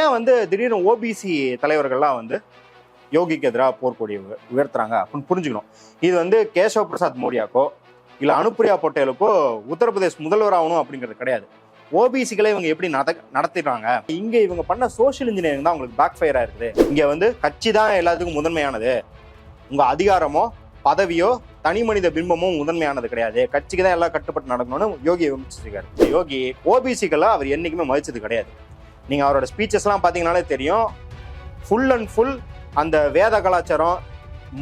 ஏன் வந்து திடீர்னு ஓபிசி தலைவர்கள்லாம் வந்து யோகிக்கு எதிராக போர்க்கொடி உயர்த்துறாங்க அப்படின்னு புரிஞ்சுக்கணும். இது வந்து கேசவ பிரசாத் மோடியாக்கோ இல்ல அனுப்பிரியா பட்டேலுக்கோ உத்தரப்பிரதேஷ் முதல்வர் ஆகணும் அப்படிங்கிறது கிடையாது. ஓபிசிகளை இவங்க எப்படி நட நடத்திடுறாங்க? இங்க இவங்க பண்ண சோஷியல் இன்ஜினியரிங் தான் உங்களுக்கு பேக் ஃபயரா இருக்குது. இங்க வந்து கட்சி தான் எல்லாத்துக்கும் முதன்மையானது. உங்க அதிகாரமோ பதவியோ தனி மனித பிம்பமும் முதன்மையானது கிடையாது. கட்சிக்கு தான் எல்லாம் கட்டுப்பட்டு நடக்கணும்னு யோகி விமர்சிச்சிருக்காரு. யோகி ஓபிசிகளை அவர் என்னைக்குமே மதிச்சது கிடையாது. நீங்கள் அவரோட ஸ்பீச்சஸ்லாம் பார்த்தீங்கன்னாலே தெரியும். ஃபுல் அண்ட் ஃபுல் அந்த வேத கலாச்சாரம்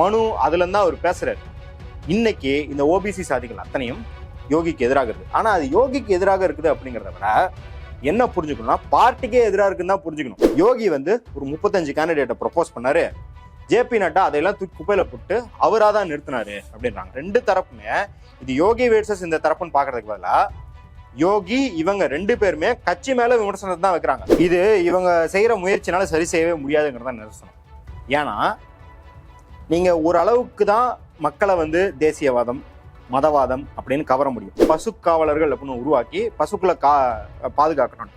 மனு அதுலேருந்து தான் அவர் பேசுகிறார் இன்னைக்கு இந்த ஓபிசி சாதிகள் அத்தனையும் யோகிக்கு எதிராக இருக்குது. ஆனால் அது யோகிக்கு எதிராக இருக்குது அப்படிங்கிறத விட என்ன புரிஞ்சுக்கணும்னா பார்ட்டிக்கே எதிராக இருக்குன்னு தான் புரிஞ்சுக்கணும். யோகி வந்து ஒரு முப்பத்தஞ்சு கேண்டிடேட்டை ப்ரொப்போஸ் பண்ணாரு. ஜேபி நட்டா அதையெல்லாம் தூக்கி குப்பையில போட்டு அவராக தான் நிறுத்தினாரு அப்படின்றாங்க. ரெண்டு தரப்புமே இது யோகி வேர்சஸ் இந்த தரப்புன்னு பார்க்கறதுக்கு பதிலாக யோகி இவங்க ரெண்டு பேருமே கட்சி மேல விமர்சனத்தை தான் வைக்கிறாங்க. இது இவங்க செய்யற முயற்சினால சரி செய்யவே முடியாதுங்கிறது தான் ஏன்னா நீங்க ஓரளவுக்கு தான் மக்களை வந்து தேசியவாதம் மதவாதம் அப்படின்னு கவர முடியும். பசு காவலர்கள் அப்படின்னு உருவாக்கி பசுக்களை கா பாதுகாக்கணும்.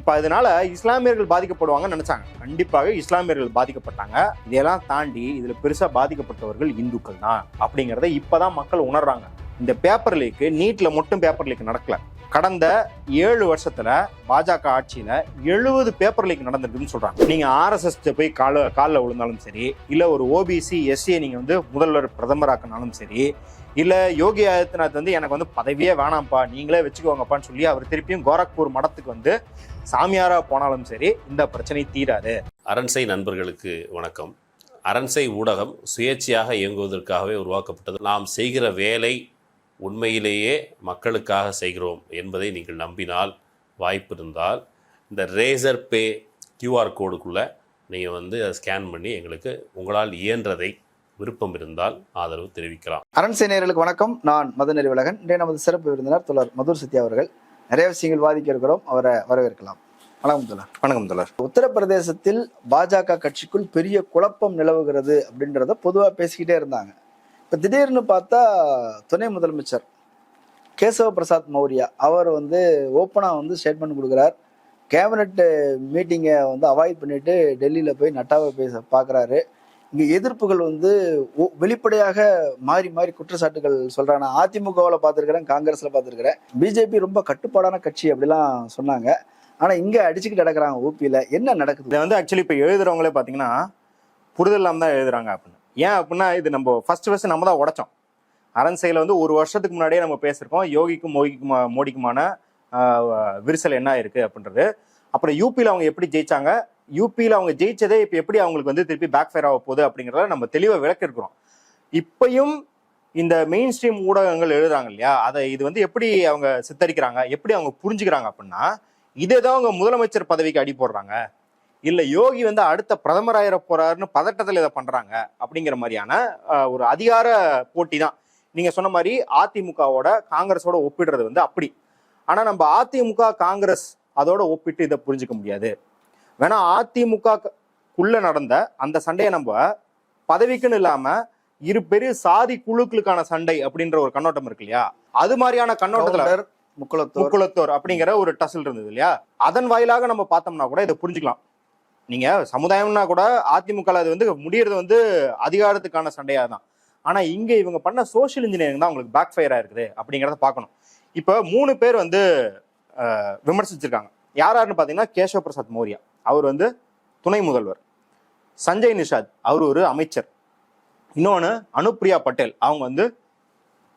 இப்போ அதனால இஸ்லாமியர்கள் பாதிக்கப்படுவாங்கன்னு நினைச்சாங்க. கண்டிப்பாக இஸ்லாமியர்கள் பாதிக்கப்பட்டாங்க. இதையெல்லாம் தாண்டி இதுல பெருசா பாதிக்கப்பட்டவர்கள் இந்துக்கள் தான் அப்படிங்கிறத இப்பதான் மக்கள் உணர்றாங்க. இந்த பேப்பர் லீக்கு நீட்டில் மட்டும் பேப்பர் லீக் நடக்கல. கடந்த ஏழு வருஷத்துல பாஜக ஆட்சியில எழுபது பேப்பர் லீக் நடந்திருக்குன்னு சொல்றாங்க. நீங்க ஆர்எஸ்எஸ் போய் கால காலில் விழுந்தாலும் சரி இல்ல ஒரு ஓபிசி எஸ்சியை நீங்க வந்து முதல்வர் பிரதமராக்கினாலும் சரி இல்ல யோகி ஆதித்யநாத் வந்து எனக்கு வந்து பதவியே வேணாம்ப்பா நீங்களே வச்சுக்கோங்கப்பான்னு சொல்லி அவர் திருப்பியும் கோரக்பூர் மடத்துக்கு வந்து சாமியாரா போனாலும் சரி இந்த பிரச்சனை தீராது. அரண்சை நண்பர்களுக்கு வணக்கம். அரண்சை ஊடகம் சுயேட்சையாக இயங்குவதற்காகவே உருவாக்கப்பட்டது. நாம் செய்கிற வேலை உண்மையிலேயே மக்களுக்காக செய்கிறோம் என்பதை நீங்கள் நம்பினால் வாய்ப்பு இருந்தால் இந்த ரேசர் பே கியூஆர் கோடுக்குள்ளே நீங்கள் வந்து அதை ஸ்கேன் பண்ணி எங்களுக்கு உங்களால் இயன்றதை விருப்பம் இருந்தால் ஆதரவு தெரிவிக்கலாம். அரண்சை நேயர்களுக்கு வணக்கம். நான் மதநெறி உலகன் இன்றைய நமது சிறப்பு விருந்தினர் தோழர் மதுர் சத்யா அவர்கள். நிறைய விஷயங்கள் வாதிக்க இருக்கிறோம். அவரை வரவேற்கலாம். வணக்கம் தோழர். வணக்கம் தோழர். உத்தரப்பிரதேசத்தில் பாஜக கட்சிக்குள் பெரிய குழப்பம் நிலவுகிறது அப்படின்றத பொதுவாக பேசிக்கிட்டே இருந்தாங்க. இப்போ திடீர்னு பார்த்தா துணை முதலமைச்சர் கேசவ பிரசாத் மௌரியா அவர் வந்து ஓப்பனாக வந்து ஸ்டேட்மெண்ட் கொடுக்குறார். கேபினட் மீட்டிங்கை வந்து அவாய்ட் பண்ணிட்டு டெல்லியில் போய் நட்டாவை பேச பார்க்குறாரு. இங்கே எதிர்ப்புகள் வந்து ஒ- வெளிப்படையாக மாறி மாறி குற்றச்சாட்டுகள் சொல்கிறாங்க நான் அதிமுகவில் பார்த்துருக்குறேன் காங்கிரஸில் பார்த்துருக்குறேன். பிஜேபி ரொம்ப கட்டுப்பாடான கட்சி அப்படிலாம் சொன்னாங்க. ஆனால் இங்கே அடிச்சுக்கிட்டு நடக்கிறாங்க ஊபியில் என்ன நடக்குது? இதை வந்து ஆக்சுவலி இப்போ எழுதுறவங்களே பார்த்தீங்கன்னா புரிதல் தான் எழுதுறாங்க அப்படின்னு. ஏன் அப்படின்னா இது நம்ம ஃபர்ஸ்ட் ஃபர்ஸ்ட் நம்ம தான் உடைச்சோம். அரண்சையில் வந்து ஒரு வருஷத்துக்கு முன்னாடியே நம்ம பேசியிருக்கோம். யோகிக்கும் மோகிக்குமா மோடிக்குமான விரிசல் என்ன இருக்கு அப்படின்றது. அப்புறம் யூபியில் அவங்க எப்படி ஜெயிச்சாங்க? யூபியில் அவங்க ஜெயிச்சதே இப்போ எப்படி அவங்களுக்கு வந்து திருப்பி பேக் ஃபயர் ஆக போகுது அப்படிங்கிறத நம்ம தெளிவாக விளக்கிருக்கிறோம் இப்பையும் இந்த மெயின் ஸ்ட்ரீம் ஊடகங்கள் எழுதுறாங்க இல்லையா? அதை இது வந்து எப்படி அவங்க சித்தரிக்கிறாங்க? எப்படி அவங்க புரிஞ்சுக்கிறாங்க அப்படின்னா இதே தான் அவங்க முதலமைச்சர் பதவிக்கு அடி போடுறாங்க. இல்ல யோகி வந்து அடுத்த பிரதமர் ஆயிர போறாருன்னு பதட்டத்தில் இதை பண்றாங்க அப்படிங்கிற மாதிரியான ஒரு அதிகார போட்டி தான் நீங்க சொன்ன மாதிரி அதிமுகவோட காங்கிரஸோட ஒப்பிடுறது வந்து அப்படி. ஆனா நம்ம அதிமுக காங்கிரஸ் அதோட ஒப்பிட்டு இதை புரிஞ்சுக்க முடியாது. வேணா அதிமுகக்குள்ள நடந்த அந்த சண்டையை நம்ம பதவிக்குன்னு இல்லாம இரு பெரிய சாதி குழுக்களுக்கான சண்டை அப்படின்ற ஒரு கண்ணோட்டம் இருக்கு இல்லையா? அது மாதிரியான கண்ணோட்டத்துல முக்குளத்தோர் அப்படிங்கிற ஒரு டசில் இருந்தது இல்லையா? அதன் வாயிலாக நம்ம பார்த்தோம்னா கூட இதை புரிஞ்சுக்கலாம். நீங்க சமுதாயம்னா கூட அதிமுக அது வந்து முடியறது வந்து அதிகாரத்துக்கான சண்டையா தான் ஆனா இங்க இவங்க பண்ண சோஷியல் இன்ஜினியரிங் தான் உங்களுக்கு பேக் ஃபயரா இருக்குது அப்படிங்கிறத பார்க்கணும். இப்போ மூணு பேர் வந்து விமர்சிச்சிருக்காங்க. யார் யாருன்னு பார்த்தீங்கன்னா கேசவ பிரசாத் மௌரியா. அவர் வந்து துணை முதல்வர். சஞ்சய் நிஷாத் அவர் ஒரு அமைச்சர். இன்னொன்று அனுப்ரியா பட்டேல். அவங்க வந்து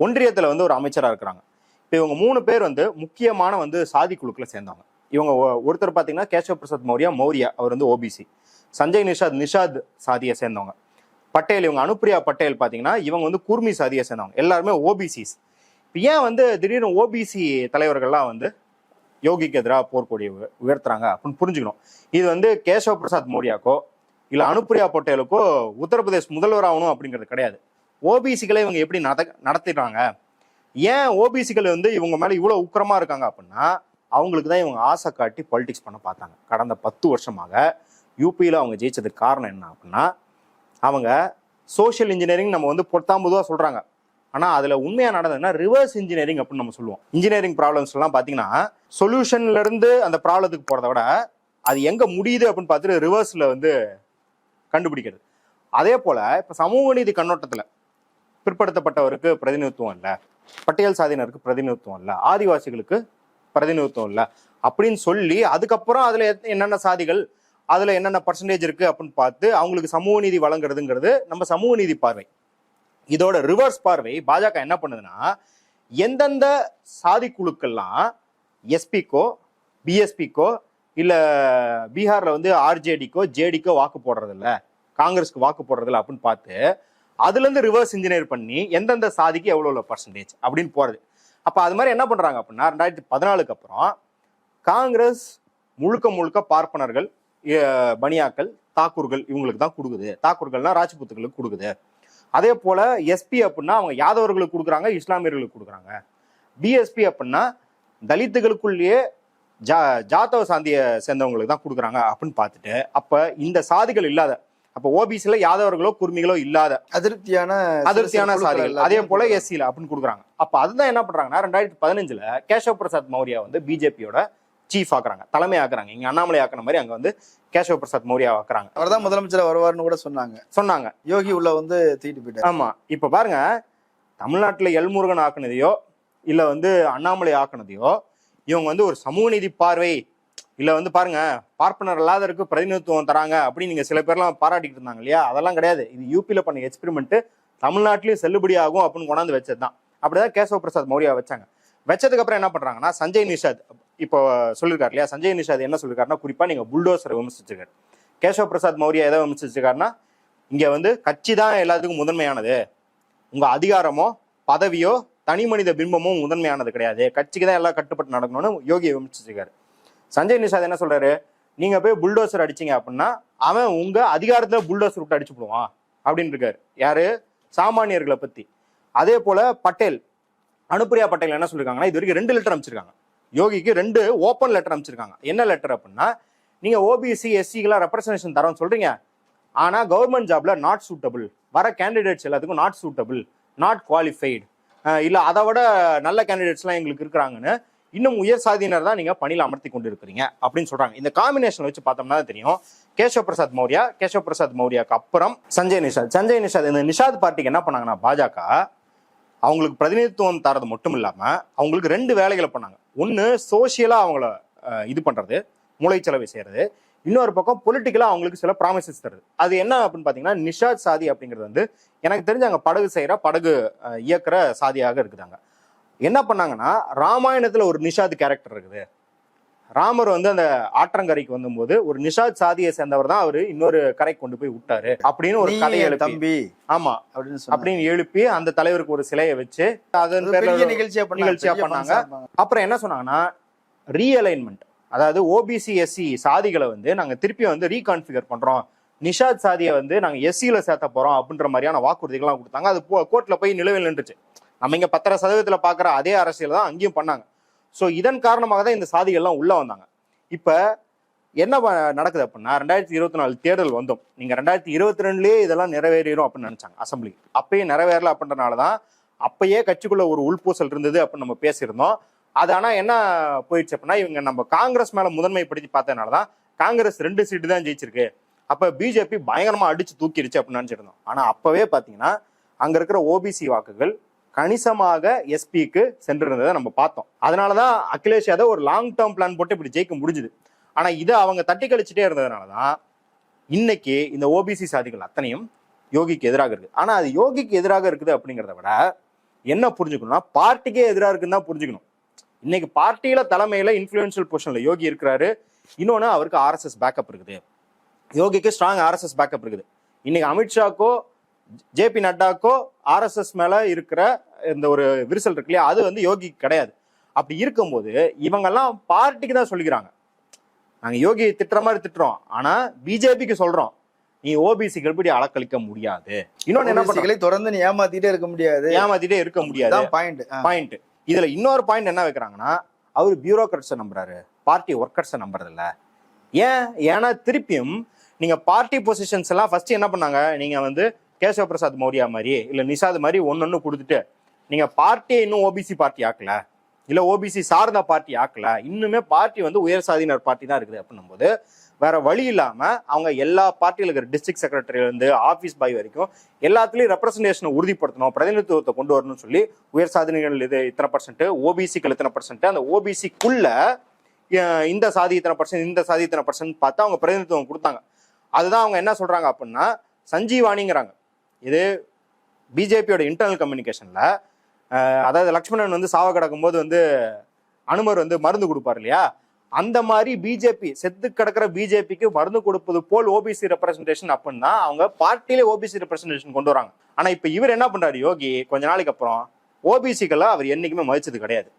ஒன்றியத்தில் வந்து ஒரு அமைச்சராக இருக்கிறாங்க. இப்போ இவங்க மூணு பேர் வந்து முக்கியமான வந்து சாதி குழுக்களை சேர்ந்தவங்க. இவங்க ஒ- ஒருத்தர் பார்த்தீங்கன்னா கேசவ பிரசாத் மௌரியா மௌரியா அவர் வந்து ஓபிசி சஞ்சய் நிஷாத் நிஷாத் சாதியை சேர்ந்தவங்க. பட்டேல் இவங்க அனுப்பிரியா பட்டேல் பார்த்தீங்கன்னா இவங்க வந்து குர்மி சாதியை சேர்ந்தவங்க. எல்லாருமே ஓபிசிஸ் இப்போ ஏன் வந்து திடீர்னு ஓபிசி தலைவர்கள்லாம் வந்து யோகிக்கு எதிராக போர்க்கொடி உயர்த்துறாங்க அப்படின்னு புரிஞ்சுக்கணும். இது வந்து கேசவ பிரசாத் மௌரியாக்கோ இல்லை அனுப்பிரியா பட்டேலுக்கோ உத்தரப்பிரதேஷ் முதல்வர் ஆகணும் அப்படிங்கிறது கிடையாது. ஓபிசிகளை இவங்க எப்படி நட நடத்திடுறாங்க? ஏன் ஓபிசிகள் வந்து இவங்க மேல இவ்வளவு உக்கிரமா இருக்காங்க அப்படின்னா அவங்களுக்கு தான் இவங்க ஆசை காட்டி பாலிடிக்ஸ் பண்ண பார்த்தாங்க. கடந்த பத்து வருஷமாக யூபியில் அவங்க ஜெயிச்சதுக்கு காரணம் என்ன அப்படின்னா அவங்க சோஷியல் இன்ஜினியரிங் நம்ம வந்து பொத்தாம் சொல்கிறாங்க ஆனால் அதில் உண்மையாக நடந்ததுன்னா ரிவர்ஸ் இன்ஜினியரிங் அப்படின்னு நம்ம சொல்லுவோம். இன்ஜினியரிங் ப்ராப்ளம்ஸ்லாம் பார்த்தீங்கன்னா சொல்யூஷன்லேருந்து அந்த ப்ராப்ளத்துக்கு போகிறத விட அது எங்கே முடியுது அப்படின்னு பார்த்துட்டு ரிவர்ஸில் வந்து கண்டுபிடிக்கிறது. அதே போல் இப்போ சமூக நீதி கண்ணோட்டத்தில் பிற்படுத்தப்பட்டவருக்கு பிரதிநிதித்துவம் இல்லை. பட்டியல் சாதியினருக்கு பிரதிநிதித்துவம் இல்லை. ஆதிவாசிகளுக்கு பிரதிநிதித்துவம் இல்லை அப்படின்னு சொல்லி அதுக்கப்புறம் அதில் எத்- என்னென்ன சாதிகள் அதில் என்னென்ன பர்சன்டேஜ் இருக்கு அப்படின்னு பார்த்து அவங்களுக்கு சமூக நீதி வழங்குறதுங்கிறது நம்ம சமூக நீதி பார்வை. இதோட ரிவர்ஸ் பார்வை பாஜக என்ன பண்ணுதுன்னா எந்தெந்த சாதி குழுக்கள்லாம் எஸ்பிக்கோ பிஎஸ்பிக்கோ இல்லை பீகாரில் வந்து ஆர்ஜேடிக்கோ ஜேடிக்கோ வாக்கு போடுறதில்ல காங்கிரஸ்க்கு வாக்கு போடுறதில்ல அப்படின்னு பார்த்து அதுலேருந்து ரிவர்ஸ் இன்ஜினியர் பண்ணி எந்தெந்த சாதிக்கு எவ்வளோ பர்சன்டேஜ் அப்படின்னு போகிறது அப்போ அது மாதிரி என்ன பண்றாங்க அப்படின்னா ரெண்டாயிரத்தி பதினாலுக்கு அப்புறம் காங்கிரஸ் முழுக்க முழுக்க பார்ப்பனர்கள் பனியாக்கள் தாக்கூர்கள் இவங்களுக்கு தான் கொடுக்குது. தாக்கூர்கள்னா ராஜ்புத்துகளுக்கு கொடுக்குது. அதே போல எஸ்பி அப்படின்னா அவங்க யாதவர்களுக்கு கொடுக்குறாங்க இஸ்லாமியர்களுக்கு கொடுக்குறாங்க. பிஎஸ்பி அப்படின்னா தலித்துகளுக்குள்ளேயே ஜா ஜாதவ சாந்தியை சேர்ந்தவங்களுக்கு தான் கொடுக்குறாங்க அப்படின்னு பார்த்துட்டு அப்போ இந்த சாதிகள் இல்லாத அப்ப ஓபிசில யாதவர்களோ குர்மிகளோ இல்லாத அதிருப்தியான அதிருப்தியான சாதிகள். அதே போல எஸ்சில அப்படின்னு கொடுக்குறாங்க. அப்ப அதுதான் என்ன பண்றாங்கன்னா ரெண்டாயிரத்தி பதினஞ்சுல கேசவ் பிரசாத் மௌரியா வந்து பிஜேபியோட சீஃப் ஆக்குறாங்க. தலைமை ஆக்குறாங்க. இங்க அண்ணாமலை ஆக்குன மாதிரி அங்க வந்து கேசவ் பிரசாத் மௌரியா ஆக்குறாங்க. அவர்தான் முதலமைச்சர் வருவார்னு கூட சொன்னாங்க. சொன்னாங்க. யோகி உள்ள வந்து தூக்கிட்டு போயிட்டாரு. ஆமா. இப்ப பாருங்க தமிழ்நாட்டுல எல்முருகன் ஆக்குனதையோ இல்ல வந்து அண்ணாமலை ஆக்குனதையோ இவங்க வந்து ஒரு சமூக நீதி பார்வை இல்ல வந்து பாருங்க பார்ப்பனர் இல்லாதருக்கு பிரதிநிதித்துவம் தராங்க அப்படின்னு நீங்க சில பேர்லாம் பாராட்டிட்டு இருந்தாங்க இல்லையா? அதெல்லாம் கிடையாது. இது யூபியில் பண்ண எக்ஸ்பெரிமெண்ட் தமிழ்நாட்டிலயும் செல்லுபடி ஆகும் அப்படின்னு கொண்டாந்து வச்சதுதான். அப்படிதான் கேசவ பிரசாத் மௌரியா வச்சாங்க. வச்சதுக்கு அப்புறம் என்ன பண்றாங்கன்னா சஞ்சய் நிஷாத் இப்போ சொல்லியிருக்காரு இல்லையா? சஞ்சய் நிஷாத் என்ன சொல்லியிருக்காருன்னா குறிப்பா நீங்க புல்டோசரை விமர்சிச்சிருக்காரு. கேசவ பிரசாத் மௌரியா எதை விமர்சிச்சிருக்காருன்னா இங்க வந்து கட்சி தான் எல்லாத்துக்கும் முதன்மையானது. உங்க அதிகாரமோ பதவியோ தனி மனித பிம்பமும் முதன்மையானது கிடையாது. கட்சிக்கு தான் எல்லாம் கட்டுப்பட்டு நடக்கணும்னு யோகியை விமர்சிச்சிருக்காரு. சஞ்சய் நிஷாத் என்ன சொல்றாரு? நீங்க போய் புல்டோசர் அடிச்சீங்க அப்படின்னா அவன் உங்க அதிகாரத்துல புல்டோசர் விட்டு அடிச்சு போடுவான் அப்படின்னு இருக்காரு. யாரு? சாமானியர்களை பத்தி. அதே போல பட்டேல் அனுப்பிரியா பட்டேல் என்ன சொல்லிருக்காங்கன்னா இது வரைக்கும் ரெண்டு லெட்டர் அமைச்சிருக்காங்க யோகிக்கு ரெண்டு ஓப்பன் லெட்டர் அமைச்சிருக்காங்க என்ன லெட்டர் அப்படின்னா நீங்க ஓபிசி எஸ்சிக்கெல்லாம் ரெப்ரசன்டேஷன் தரோம்னு சொல்றீங்க. ஆனா கவர்மெண்ட் ஜாப்ல நாட் சூட்டபிள் வர கேண்டிடேட்ஸ் எல்லாத்துக்கும் நாட் சூட்டபிள் நாட் குவாலிஃபைடு இல்ல அதை விட நல்ல கேண்டிடேட்ஸ்லாம் எங்களுக்கு இருக்கிறாங்கன்னு இன்னும் உயர் சாதியினர் தான் நீங்க பணியில் அமர்த்தி கொண்டு இருக்கிறீங்க அப்படின்னு சொல்றாங்க. இந்த காம்பினேஷன் வச்சு பார்த்தோம்னா தெரியும். கேசவ பிரசாத் மௌரியா கேசவ பிரசாத் மௌரியாக்கு அப்புறம் சஞ்சய் நிஷாத். சஞ்சய் நிஷாத் இந்த நிஷாத் பார்ட்டிக்கு என்ன பண்ணாங்கன்னா பாஜக அவங்களுக்கு பிரதிநிதித்துவம் தரது மட்டும் இல்லாம அவங்களுக்கு ரெண்டு வேலைகளை பண்ணாங்க. ஒன்னு சோசியலா அவங்கள இது பண்றது மூளைச்சலவை செய்யறது. இன்னொரு பக்கம் பொலிட்டிக்கலாக அவங்களுக்கு சில ப்ராமிசஸ் தருது அது என்ன அப்படின்னு பார்த்தீங்கன்னா நிஷாத் சாதி அப்படிங்கிறது வந்து எனக்கு தெரிஞ்சு அங்கே படகு செய்கிற படகு இயக்குற சாதியாக இருக்குதாங்க. என்ன பண்ணாங்கன்னா ராமாயணத்துல ஒரு நிஷாத் கேரக்டர் இருக்குது. ராமர் வந்து அந்த ஆற்றங்கரைக்கு வந்தபோது ஒரு நிஷாத் சாதியை சேர்ந்தவர் தான் அவரு இன்னொரு கரைக்கு கொண்டு போய் விட்டாரு அப்படின்னு ஒரு கதையை தம்பி ஆமா. அப்படின்னு. அப்படின்னு எழுப்பி அந்த தலைவருக்கு ஒரு சிலையை வச்சு அதன் அது பேர்ல நிகழ்ச்சியா பண்ணாங்க நிகழ்ச்சியா பண்ணாங்க. அப்புறம் என்ன சொன்னாங்கன்னா ரீஅலைன்மெண்ட் அதாவது ஓபிசி எஸ்சி சாதிகளை வந்து நாங்க திருப்பி வந்து ரீகான்ஃபிகர் பண்றோம். நிஷாத் சாதியை வந்து நாங்க எஸ்சியில சேர்த்த போறோம் அப்படின்ற மாதிரியான வாக்குறுதிகள்லாம் கொடுத்தாங்க. அது கோர்ட்ல போய் நிலுவையில் நின்றுச்சு. நம்ம இங்க பத்தரை சதவீதத்துல பாக்குற அதே அரசியல் தான் அங்கேயும் பண்ணாங்க. ஸோ இதன் காரணமாக தான் இந்த சாதிகள்லாம் உள்ள வந்தாங்க. இப்ப என்ன ப- நடக்குது அப்படின்னா ரெண்டாயிரத்தி இருபத்தி நாலு தேர்தல் வந்தோம். நீங்க ரெண்டாயிரத்தி இருபத்தி ரெண்டுலயே இதெல்லாம் நிறைவேறிடும் அப்படின்னு நினைச்சாங்க அசம்பிளி அப்பயே நிறைவேறல அப்படின்றனால தான் அப்பயே கட்சிக்குள்ள ஒரு உள்பூசல் இருந்தது அப்படின்னு நம்ம பேசியிருந்தோம். அது ஆனா என்ன போயிடுச்சு அப்படின்னா இவங்க நம்ம காங்கிரஸ் மேல முதன்மைப்படுத்தி பார்த்ததுனால தான் காங்கிரஸ் ரெண்டு சீட்டு தான் ஜெயிச்சிருக்கு. அப்ப பிஜேபி பயங்கரமா அடிச்சு தூக்கிடுச்சு அப்படின்னு நினைச்சிருந்தோம். ஆனா அப்பவே பாத்தீங்கன்னா அங்க இருக்கிற ஓபிசி வாக்குகள் கணிசமாக எஸ்பிக்கு சென்றிருந்ததை நம்ம பார்த்தோம். அதனாலதான் அகிலேஷ் யாதவ் ஒரு லாங் டேர்ம் பிளான் போட்டு இப்படி ஜெயிக்க முடிஞ்சுது. ஆனா இதை அவங்க தட்டி கழிச்சுட்டே இருந்ததுனாலதான் இன்னைக்கு இந்த ஓபிசி சாதிகள் அத்தனையும் யோகிக்கு எதிராக இருக்கு. ஆனா அது யோகிக்கு எதிராக இருக்குது அப்படிங்கிறத விட என்ன புரிஞ்சுக்கணும்னா பார்ட்டிக்கே எதிராக இருக்குன்னு தான் புரிஞ்சுக்கணும். இன்னைக்கு பார்ட்டியில தலைமையில இன்ஃபுளுன்ஷியல் பொசிஷன்ல யோகி இருக்கிறாரு. இன்னொன்னு அவருக்கு ஆர்எஸ்எஸ் பேக்கப் இருக்குது. யோகிக்கு ஸ்ட்ராங் ஆர்எஸ்எஸ் பேக்கப் இருக்குது. இன்னைக்கு அமித்ஷாக்கோ ஜேபி நட்டாக்கோ ஆர்எஸ்எஸ் மேல இருக்கிற இந்த ஒரு விரிசல் இருக்கு இல்லையா? அது வந்து யோகிக்கு கிடையாது. அப்படி இருக்கும்போது இவங்கெல்லாம் பார்ட்டிக்கு தான் சொல்லிக்கிறாங்க. நாங்க யோகி திட்டுற மாதிரி திட்டுறோம். ஆனா பிஜேபிக்கு சொல்றோம். நீ ஓபிசிகள் இப்படி அளக்களிக்க முடியாது. இன்னொன்னு என்ன ஓபிசிகளை தொடர்ந்து நீ ஏமாத்திட்டே இருக்க முடியாது. ஏமாத்திட்டே இருக்க முடியாது. பாயிண்ட் பாயிண்ட் இதுல இன்னொரு பாயிண்ட் என்ன வைக்கிறாங்கன்னா அவர் பியூரோக்ராட்ஸை நம்புறாரு. பார்ட்டி ஒர்க்கர்ஸை நம்புறது இல்ல ஏன்? ஏன்னா திருப்பியும் நீங்க பார்ட்டி பொசிஷன்ஸ் எல்லாம் ஃபர்ஸ்ட் என்ன பண்ணாங்க? நீங்க வந்து கேசவ பிரசாத் மௌரியா மாதிரி இல்லை நிஷாத் மாதிரி ஒன்னொன்னு கொடுத்துட்டு நீங்க பார்ட்டியை இன்னும் ஓபிசி பார்ட்டி ஆக்கல இல்லை ஓபிசி சார்ந்த பார்ட்டி ஆக்கல இன்னுமே பார்ட்டி வந்து உயர் சாதியினர் பார்ட்டி தான் இருக்குது அப்படின்னும் போது வேற வழி இல்லாம அவங்க எல்லா பார்ட்டியில் இருக்கிற டிஸ்ட்ரிக்ட் செக்ரட்டரியில இருந்து பாய் வரைக்கும் எல்லாத்துலேயும் ரெப்ரஸன்டேஷனை உறுதிப்படுத்தணும் பிரதிநிதித்துவத்தை கொண்டு வரணும்னு சொல்லி உயர் சாதனைகள் இது இத்தனை பர்சன்ட் ஓபிசிக்கள் இத்தனை பர்சன்ட் அந்த ஓபிசிக்குள்ள இந்த சாதி இத்தனை பர்சன்ட் இந்த சாதி இத்தனை பர்சன்ட் பார்த்து அவங்க பிரதிநிதித்துவம் கொடுத்தாங்க. அதுதான் அவங்க என்ன சொல்றாங்க அப்படின்னா சஞ்சீவாணிங்கிறாங்க. இது பிஜேபியோட இன்டர்னல் கம்யூனிகேஷனில் அதாவது லக்ஷ்மணன் வந்து சாவ கிடக்கும்போது வந்து அனுமர் வந்து மருந்து கொடுப்பார் இல்லையா? அந்த மாதிரி பிஜேபி செத்து கிடக்கிற பிஜேபிக்கு மருந்து கொடுப்பது போல் ஓபிசி ரெப்ரஸன்டேஷன் அப்படின்னா அவங்க பார்ட்டியிலே ஓபிசி ரெப்ரஸன்டேஷன் கொண்டு வராங்க. ஆனால் இப்போ இவர் என்ன பண்ணுறாரு யோகி கொஞ்ச நாளைக்கு அப்புறம் ஓபிசிக்கெல்லாம் அவர் என்றைக்குமே மதிச்சது கிடையாது.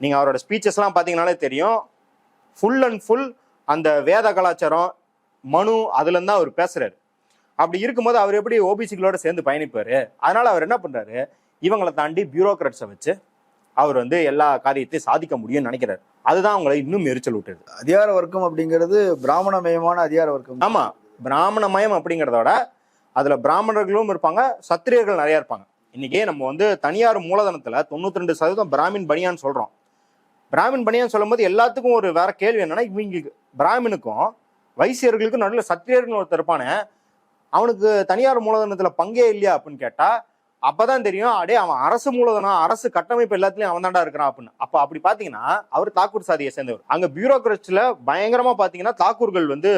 நீங்கள் அவரோட ஸ்பீச்சஸ்லாம் பார்த்தீங்கனாலே தெரியும். ஃபுல் அண்ட் ஃபுல் அந்த வேத கலாச்சாரம் மனு அதுலேருந்து தான் அவர் பேசுகிறாரு அப்படி இருக்கும்போது அவர் எப்படி ஓபிசிகளோட சேர்ந்து பயணிப்பாரு? அதனால அவர் என்ன பண்றாரு? இவங்களை தாண்டி பியூரோக்ராட்ஸை வச்சு அவர் வந்து எல்லா காரியத்தையும் சாதிக்க முடியும்னு நினைக்கிறாரு. அதுதான் அவங்களை இன்னும் எரிச்சல் விட்டுருது அதிகார வர்க்கம் அப்படிங்கிறது பிராமணமயமான அதிகார வர்க்கம். ஆமா. பிராமணமயம் அப்படிங்கிறதோட அதுல பிராமணர்களும் இருப்பாங்க சத்திரியர்கள் நிறைய இருப்பாங்க. இன்னைக்கே நம்ம வந்து தனியார் மூலதனத்துல தொண்ணூத்தி ரெண்டு சதவீதம் பிராமின் பனியான்னு சொல்றோம். பிராமின் பனியான்னு சொல்லும்போது எல்லாத்துக்கும் ஒரு வேற கேள்வி என்னன்னா இவங்க பிராமினுக்கும் வைசியர்களுக்கும் நடுவில் சத்திரியர்கள் ஒருத்தர் இருப்பானே அவனுக்கு தனியார் மூலதனத்துல பங்கே இல்லையா அப்படின்னு கேட்டா அப்பதான் தெரியும் அடே அவன் அரசு மூலதனம் அரசு கட்டமைப்பு எல்லாத்துலயும் அவன் தாண்டா இருக்கிறான் அப்படின்னு. அப்ப அப்படி பாத்தீங்கன்னா அவர் தாக்கூர் சாதியை சேர்ந்தவர். அங்க பியூரோக்ரட்ஸ்ல பயங்கரமா பாத்தீங்கன்னா தாக்கூர்கள் வந்து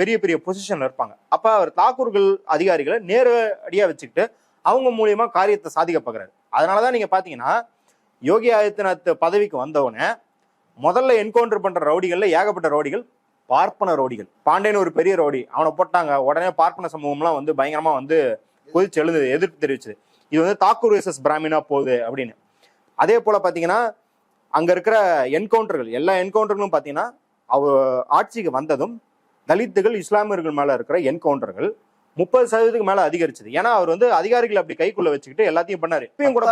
பெரிய பெரிய பொசிஷன்ல இருப்பாங்க. அப்ப அவர் தாக்கூர்கள் அதிகாரிகளை நேரடியா வச்சுக்கிட்டு அவங்க மூலியமா காரியத்தை சாதிக்க பாக்குறாரு அதனாலதான் நீங்க பாத்தீங்கன்னா யோகி ஆதித்யநாத் பதவிக்கு வந்தவனே முதல்ல என்கவுண்டர் பண்ற ரவுடிகள்ல ஏகப்பட்ட ரவுடிகள் பார்ப்பன ரவுடிகள் பாண்டியன் ஒரு பெரிய ரவுடி அவனை போட்டாங்க. உடனே பார்ப்பன சமூகம்லாம் வந்து பயங்கரமா வந்து கொதிச்சு எழுந்தது எதிர்ப்பு தெரிவிச்சது. இது வந்து தாக்கூர் வேசஸ் பிராமினா போகுது அப்படின்னு. அதே போல பாத்தீங்கன்னா அங்க இருக்கிற என்கவுண்டர்கள் எல்லா என்கவுண்டர்களும் பாத்தீங்கன்னா அவ ஆட்சிக்கு வந்ததும் தலித்துகள் இஸ்லாமியர்கள் மேல இருக்கிற என்கவுண்டர்கள் முப்பது சதவீதத்துக்கு மேல அதிகரிச்சது. ஏன்னா அவர் வந்து அதிகாரிகள் அப்படி கைக்குள்ள வச்சுக்கிட்டு எல்லாத்தையும் பண்ணாரு. இப்பயும் கூட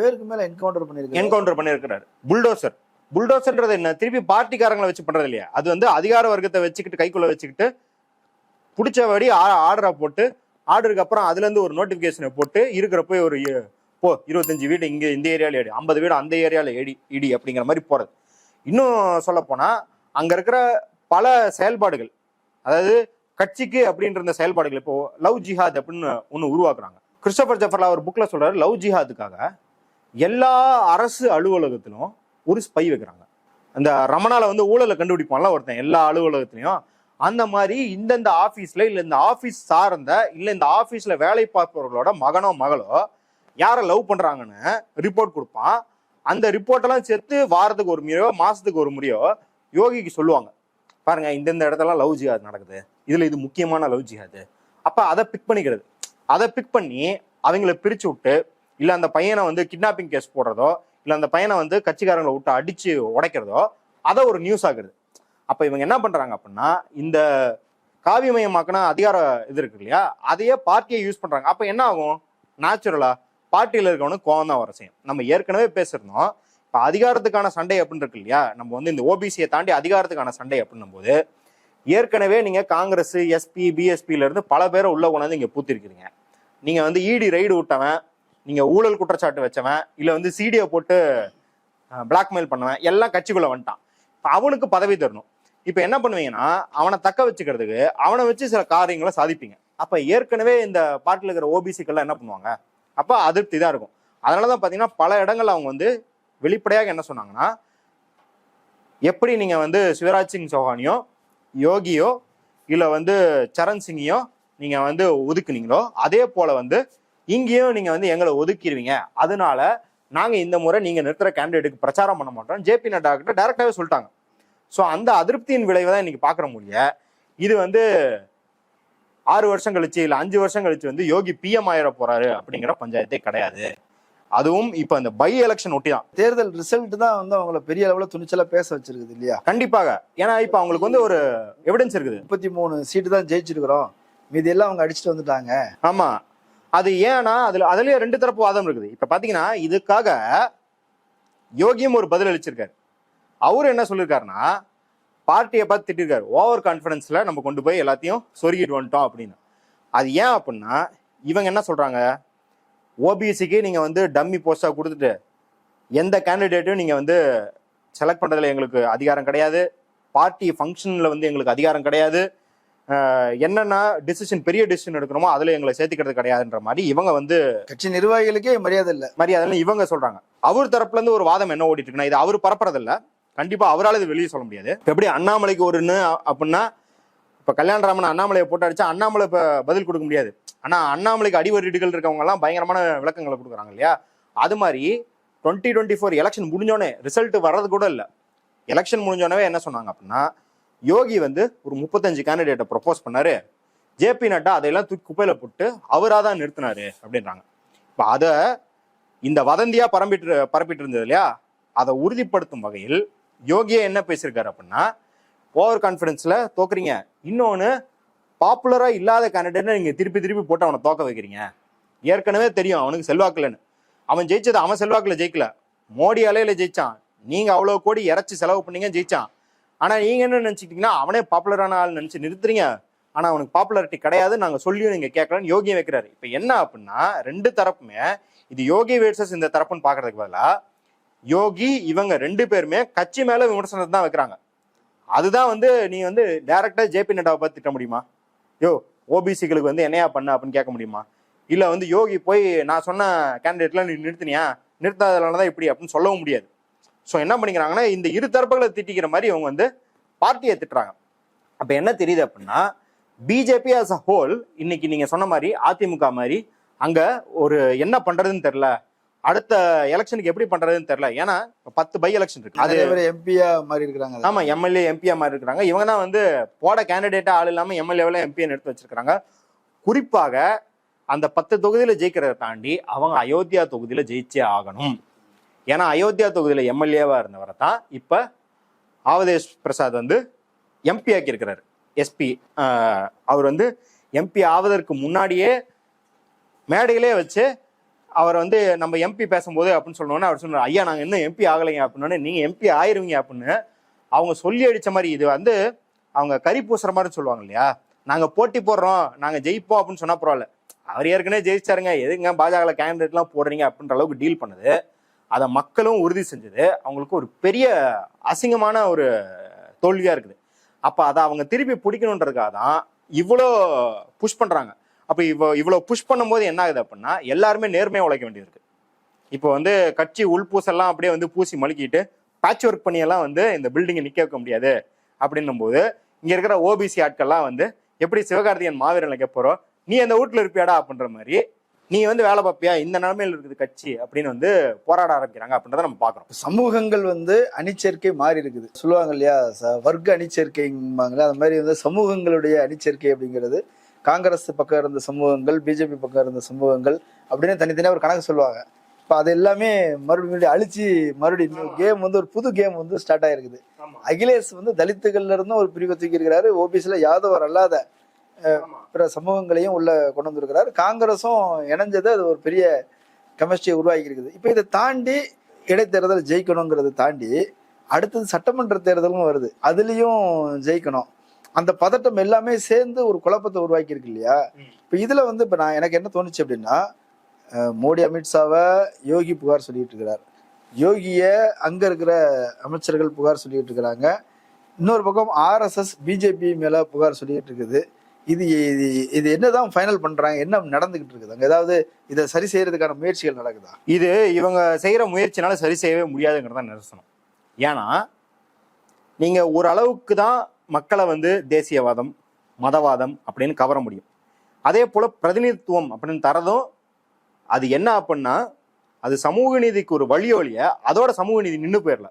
பேருக்கு மேல என்கவுண்டர் பண்ணிருக்காங்க என்கவுண்டர் பண்ணியிருக்கிறாரு புல்டோசர் புல்டோசர்ன்றது என்ன? திருப்பி பார்ட்டிக்காரங்களை வச்சு பண்றது இல்லையா? அது வந்து அதிகார வர்க்கத்தை வச்சுக்கிட்டு கைக்குள்ள வச்சுக்கிட்டு பிடிச்சபடி ஆர்டரை போட்டு ஆர்டருக்கு அப்புறம் அதுல இருந்து ஒரு நோட்டிபிகேஷனை போட்டு இருக்கிறப்ப ஒரு போ இருபத்தஞ்சு வீடு இங்க இந்த ஏரியால ஏடி ஐம்பது வீடு அந்த ஏரியால ஏடி இடி அப்படிங்கிற மாதிரி போறது. இன்னும் சொல்ல போனா அங்க இருக்கிற பல செயல்பாடுகள் அதாவது கட்சிக்கு அப்படின்ற இந்த செயல்பாடுகள் இப்போ லவ் ஜிஹாத் அப்படின்னு ஒன்று உருவாக்குறாங்க. கிறிஸ்டபர் ஜஃபர்லா ஒரு புக்கில் சொல்றாரு லவ் ஜிஹாத்துக்காக எல்லா அரசு அலுவலகத்திலும் ஒரு ஸ்பை வைக்கிறாங்க. அந்த ரமணால வந்து ஊழலை கண்டுபிடிப்பான்ல ஒருத்தன் எல்லா அலுவலகத்திலையும். அந்த மாதிரி இந்தந்த ஆஃபீஸில் இல்லை இந்த ஆஃபீஸ் சார்ந்த இல்லை இந்த ஆஃபீஸில் வேலை பார்ப்பவர்களோட மகனோ மகளோ யாரை லவ் பண்ணுறாங்கன்னு ரிப்போர்ட் கொடுப்பான். அந்த ரிப்போர்ட்டெல்லாம் சேர்த்து வாரத்துக்கு ஒரு முறையோ மாதத்துக்கு ஒரு முறையோ யோகிக்கு சொல்லுவாங்க. பாருங்க இந்தந்த இடத்துல லவ் ஜிஹாத் நடக்குது. இதில் இது முக்கியமான லவ் ஜிஹாது அப்போ அதை பிக் பண்ணிக்கிறது. அதை பிக் பண்ணி அவங்கள பிரித்து விட்டு இல்லை அந்த பையனை வந்து கிட்னாப்பிங் கேஸ் போடுறதோ இல்லை அந்த பையனை வந்து கட்சிக்காரங்களை விட்டு அடித்து உடைக்கிறதோ அதை ஒரு நியூஸ் ஆகுது அப்போ இவங்க என்ன பண்ணுறாங்க அப்படின்னா இந்த காவியமயமாக்கின அதிகார இது இருக்கு இல்லையா அதையே பார்ட்டியை யூஸ் பண்ணுறாங்க அப்போ என்ன ஆகும்? நேச்சுரலாக பார்ட்டியில் இருக்கவனுக்கு கோவம் தான் வர செய்யும். நம்ம ஏற்கனவே பேசியிருந்தோம் இப்போ அதிகாரத்துக்கான சண்டை அப்படின்னு இருக்கு இல்லையா நம்ம வந்து இந்த ஓபிசியை தாண்டி அதிகாரத்துக்கான சண்டை அப்படின்னும் போது ஏற்கனவே நீங்கள் காங்கிரஸ் எஸ்பி பிஎஸ்பியிலேருந்து பல பேரை உள்ள கொண்டாந்து இங்கே பூத்திருக்கிறீங்க. நீங்கள் வந்து இடி ரைடு விட்டவன் நீங்க ஊழல் குற்றச்சாட்டு வச்சவன் இல்ல வந்து சிடியை போட்டு பிளாக்மெயில் பண்ணவன் எல்லாம் கட்சிக்குள்ள வந்துட்டான். அவனுக்கு பதவி தரணும். இப்ப என்ன பண்ணுவீங்கன்னா அவனை தக்க வச்சுக்கிறதுக்கு அவனை வச்சு சில காரியங்களை சாதிப்பீங்க. அப்ப ஏற்கனவே இந்த பாட்டில் இருக்கிற ஓபிசிக்கெல்லாம் என்ன பண்ணுவாங்க? அப்ப அதிருப்தி தான் இருக்கும். அதனாலதான் பாத்தீங்கன்னா பல இடங்கள்ல அவங்க வந்து வெளிப்படையாக என்ன சொன்னாங்கன்னா எப்படி நீங்க வந்து சிவராஜ் சிங் சௌஹானியோ யோகியோ இல்ல வந்து சரண் சிங்கையோ நீங்க வந்து ஒதுக்குனீங்களோ அதே போல வந்து இங்கேயும் நீங்க வந்து எங்களை ஒதுக்கிடுவீங்க அதனால நாங்க இந்த முறை நீங்க நிறுத்துற கேண்டிடேட்டுக்கு பிரச்சாரம் பண்ண மாட்டோம். ஜேபி நட்டா கிட்ட டைரக்டாவே சொல்லிட்டாங்க. ஸோ அந்த அதிருப்தியின் விளைவை தான் இன்னைக்கு பாக்குற முடிய இது வந்து ஆறு வருஷம் கழிச்சு இல்ல அஞ்சு வருஷம் கழிச்சு வந்து யோகி பிஎம் ஆயிர போறாரு அப்படிங்கிற பஞ்சாயத்தே கிடையாது. அதுவும் இப்ப இந்த பை எலெக்ஷன் ஒட்டி தான். தேர்தல் ரிசல்ட் தான் வந்து அவங்கள பெரிய அளவுல துணிச்சலா பேச வச்சிருக்குது இல்லையா? கண்டிப்பாக. ஏன்னா இப்ப அவங்களுக்கு வந்து ஒரு எவிடன்ஸ் இருக்குது. முப்பத்தி மூணு சீட்டு தான் ஜெயிச்சிருக்கிறோம். மீதி எல்லாம் அவங்க அடிச்சுட்டு வந்துட்டாங்க. ஆமா. அது ஏன்னா அதுல அதுலயே ரெண்டு தரப்பு வாதம் இருக்குது. இப்ப பாத்தீங்கன்னா இதுக்காக யோகியும் ஒரு பதில் அளிச்சிருக்காரு. அவர் என்ன சொல்லியிருக்காருன்னா பார்ட்டியை பார்த்து திட்டிருக்காரு. ஓவர் கான்ஃபிடன்ஸ்ல நம்ம கொண்டு போய் எல்லாத்தையும் சொருகிட்டு வந்துட்டோம் அப்படின்னு. அது ஏன் அப்படின்னா இவங்க என்ன சொல்றாங்க? ஓபிசிக்கு நீங்க வந்து டம்மி போஸ்டா கொடுத்துட்டு எந்த கேண்டிடேட்டும் நீங்க வந்து செலக்ட் பண்றதுல எங்களுக்கு அதிகாரம் கிடையாது. பார்ட்டி ஃபங்க்ஷன்ல வந்து எங்களுக்கு அதிகாரம் கிடையாது. என்னென்ன டிசிஷன் பெரிய டிசிஷன் எடுக்கணுமோ அதுல எங்களை சேர்த்துக்கிறது கிடையாதுன்ற மாதிரி இவங்க வந்து கட்சி நிர்வாகிகளுக்கே மரியாதை இல்ல. மரியாதை இவங்க சொல்றாங்க. அவர் தரப்புல இருந்து ஒரு வாதம் என்ன ஓடிட்டு இருக்குன்னா இது அவர் பரப்புறதில்ல கண்டிப்பா அவரால் இது வெளியே சொல்ல முடியாது. இப்ப எப்படி அண்ணாமலைக்கு ஒருன்னு அப்படின்னா இப்ப கல்யாணராமன் அண்ணாமலையை போட்டு அடிச்சா அண்ணாமலை இப்ப பதில் கொடுக்க முடியாது. ஆனா அண்ணாமலைக்கு அடிவருடிகள் இருக்கவங்க எல்லாம் பயங்கரமான விளக்கங்களை கொடுக்குறாங்க இல்லையா? அது மாதிரி டுவெண்ட்டி டுவெண்ட்டி ஃபோர் எலெக்ஷன் முடிஞ்சோடனே ரிசல்ட் வர்றது கூட இல்லை. எலெக்ஷன் முடிஞ்சோடனே என்ன சொன்னாங்க அப்படின்னா யோகி வந்து ஒரு முப்பத்தஞ்சு கேண்டிடேட்டை ப்ரொப்போஸ் பண்ணாரு. ஜேபி நட்டா அதையெல்லாம் தூக்கி குப்பையில போட்டு அவராக தான் நிறுத்தினாரு அப்படின்றாங்க. இப்போ அதை இந்த வதந்தியா பரம்பிட்டு பரப்பிட்டு இருந்தது இல்லையா? அதை உறுதிப்படுத்தும் வகையில் யோகியே என்ன பேசியிருக்காரு அப்படின்னா ஓவர் கான்ஃபிடென்ஸில் தோக்குறீங்க. இன்னொன்று பாப்புலராக இல்லாத கேண்டிடேட்டை நீங்கள் திருப்பி திருப்பி போட்டு அவனை தோக்க வைக்கிறீங்க. ஏற்கனவே தெரியும் அவனுக்கு செல்வாக்கு அவன் ஜெயிச்சது அவன் செல்வாக்கில் ஜெயிக்கல. மோடி அலையில் ஜெயிச்சான். நீங்கள் அவ்வளோ கோடி இறைச்சி செலவு பண்ணீங்க ஜெயிச்சான். ஆனால் நீங்கள் என்ன நினச்சிக்கிட்டீங்கன்னா அவனே பாப்புலரான ஆள் நினச்சி நிறுத்துறீங்க. ஆனால் அவனுக்கு பாப்புலாரிட்டி கிடையாது. நாங்கள் சொல்லியும் நீங்கள் கேட்கலன்னு யோகியை வைக்கிறாரு. இப்போ என்ன அப்படின்னா ரெண்டு தரப்புமே இது யோகி வேர்சஸ் இந்த தரப்புன்னு பார்க்கறதுக்கு பதிலாக யோகி இவங்க ரெண்டு பேருமே கட்சி மேலே விமர்சனத்தை தான் வைக்கிறாங்க. அதுதான் வந்து நீ வந்து டேரெக்டாக ஜேபி நட்டாவை பார்த்து திட்ட முடியுமா? யோ ஓபிசிகளுக்கு வந்து என்னையா பண்ண அப்படின்னு கேட்க முடியுமா? இல்லை வந்து யோகி போய் நான் சொன்ன கேண்டிடேட்லாம் நீ நிறுத்தினியா? நிறுத்தாதனால தான் இப்படி அப்படின்னு சொல்லவும் முடியாது. ஸோ என்ன பண்ணிக்கிறாங்கன்னா இந்த இரு தரப்புகளை திட்டிக்கிற மாதிரி இவங்க வந்து பார்ட்டியை திட்டுறாங்க. அப்ப என்ன தெரியுது அப்படின்னா பிஜேபி as a ஹோல் இன்னைக்கு நீங்க சொன்ன மாதிரி அதிமுக மாதிரி அங்க ஒரு என்ன பண்றதுன்னு தெரியல. அடுத்த எலெக்ஷனுக்கு எப்படி பண்றதுன்னு தெரியல. ஏன்னா பத்து பை எலெக்ஷன் இருக்கு. அது எம்பியா மாறி இருக்கிறாங்க ஆமா எம்எல்ஏ எம்பியா மாதிரி இருக்கிறாங்க இவங்க தான் வந்து போட கேண்டிடேட்டா ஆள் இல்லாம எம்எல்ஏவில் எம்பியை எடுத்து வச்சிருக்காங்க குறிப்பாக அந்த பத்து தொகுதியில ஜெயிக்கிறத தாண்டி அவங்க அயோத்தியா தொகுதியில ஜெயிச்சே ஆகணும். ஏன்னா அயோத்தியா தொகுதியில் எம்எல்ஏவாக இருந்தவரை தான் இப்போ ஆவதேஷ் பிரசாத் வந்து எம்பி ஆக்கியிருக்கிறார். எஸ்பி அவர் வந்து எம்பி ஆவதற்கு முன்னாடியே மேடையிலே வச்சு அவர் வந்து நம்ம எம்பி பேசும்போது அப்படின்னு சொன்னோன்னே அவர் சொன்னார் ஐயா நாங்கள் இன்னும் எம்பி ஆகலைங்க அப்படின்னோடனே நீங்கள் எம்பி ஆயிருவீங்க அப்படின்னு அவங்க சொல்லி அடித்த மாதிரி இது வந்து அவங்க கறி பூசுற மாதிரி சொல்லுவாங்க இல்லையா? நாங்கள் போட்டி போடுறோம் நாங்கள் ஜெயிப்போம் அப்படின்னு சொன்னால் பரவாயில்ல. அவர் ஏற்கனவே ஜெயிச்சாருங்க எதுங்க பாஜக கேண்டிடேட்லாம் போடுறீங்க அப்படின்ற அளவுக்கு டீல் பண்ணுது. அதை மக்களும் உறுதி செஞ்சது. அவங்களுக்கு ஒரு பெரிய அசிங்கமான ஒரு தோல்வியாக இருக்குது. அப்போ அதை அவங்க திருப்பி பிடிக்கணுன்றதுக்காக தான் இவ்வளோ புஷ் பண்ணுறாங்க அப்போ இவ்வளோ இவ்வளோ புஷ் பண்ணும்போது என்ன ஆகுது அப்படின்னா எல்லாருமே நேர்மையாக உழைக்க வேண்டியிருக்கு. இப்போ வந்து கட்சி உள்பூசெல்லாம் அப்படியே வந்து பூசி மழுக்கிட்டு பேட்ச் ஒர்க் பண்ணியெல்லாம் வந்து இந்த பில்டிங்கை நிற்க வைக்க முடியாது. அப்படின்னும் போது இருக்கிற ஓபிசி ஆட்கள்லாம் வந்து எப்படி சிவகார்த்திகன் மாவீரன் வைக்க நீ அந்த வீட்டில் இருப்பியாடா அப்படின்ற மாதிரி நீ வந்து வேலை பார்ப்பியா? இந்த நிலைமையில இருக்குது கட்சி அப்படின்னு வந்து போராட ஆரம்பிக்கிறாங்க அப்படின்றத நம்ம பாக்குறோம் சமூகங்கள் வந்து அணிச்சேர்க்கை மாறி இருக்குது. சொல்லுவாங்க இல்லையா? வர்க்க அணிச்சேர்க்கைம்பாங்களே அந்த மாதிரி வந்து சமூகங்களுடைய அணிச்சேர்க்கை அப்படிங்கிறது காங்கிரஸ் பக்கம் இருந்த சமூகங்கள் பிஜேபி பக்கம் இருந்த சமூகங்கள் அப்படின்னு தனித்தனியாக ஒரு கணக்கு சொல்லுவாங்க. இப்போ அது எல்லாமே மறுபடியும் அழிச்சு மறுபடியும் கேம் வந்து ஒரு புது கேம் வந்து ஸ்டார்ட் ஆயிருக்குது. அகிலேஷ் வந்து தலித்துகள்ல இருந்தும் ஒரு பிரிவை தூக்கி இருக்கிறாரு. ஓபிசில யாதவர் அல்லாத பிற சமூகங்களையும் உள்ள கொண்டு வந்திருக்கிறாரு. காங்கிரஸும் இணைஞ்சது அது ஒரு பெரிய கெமிஸ்ட்ரியை உருவாக்கி இருக்குது இப்போ இதை தாண்டி இடைத்தேர்தல் ஜெயிக்கணுங்கிறத தாண்டி அடுத்தது சட்டமன்ற தேர்தலும் வருது. அதுலயும் ஜெயிக்கணும். அந்த பதட்டம் எல்லாமே சேர்ந்து ஒரு குழப்பத்தை உருவாக்கி இருக்கு இல்லையா இப்போ இதுல வந்து இப்போ நான் எனக்கு என்ன தோணுச்சு அப்படின்னா மோடி அமித்ஷாவை யோகி புகார் சொல்லிட்டு இருக்கிறார். யோகிய அங்க இருக்கிற அமைச்சர்கள் புகார் சொல்லிட்டு இருக்கிறாங்க. இன்னொரு பக்கம் ஆர்எஸ்எஸ் பிஜேபி மேல புகார் சொல்லிட்டு இருக்குது. இது இது இது என்னதான் ஃபைனல் பண்றாங்க என்ன நடந்துகிட்டு இருக்குது? அங்க ஏதாவது இதை சரி செய்யறதுக்கான முயற்சிகள் நடக்குதா? இது இவங்க செய்யற முயற்சினால சரி செய்யவே முடியாதுங்கிறத நிரசனம் ஏன்னா நீங்க ஓரளவுக்கு தான் மக்களை வந்து தேசியவாதம் மதவாதம் அப்படின்னு கவர முடியும். அதே போல பிரதிநிதித்துவம் அப்படின்னு தரதும் அது என்ன அப்படின்னா அது சமூக நீதிக்கு ஒரு வழி ஒழிய அதோட சமூக நீதி நின்று போயிடல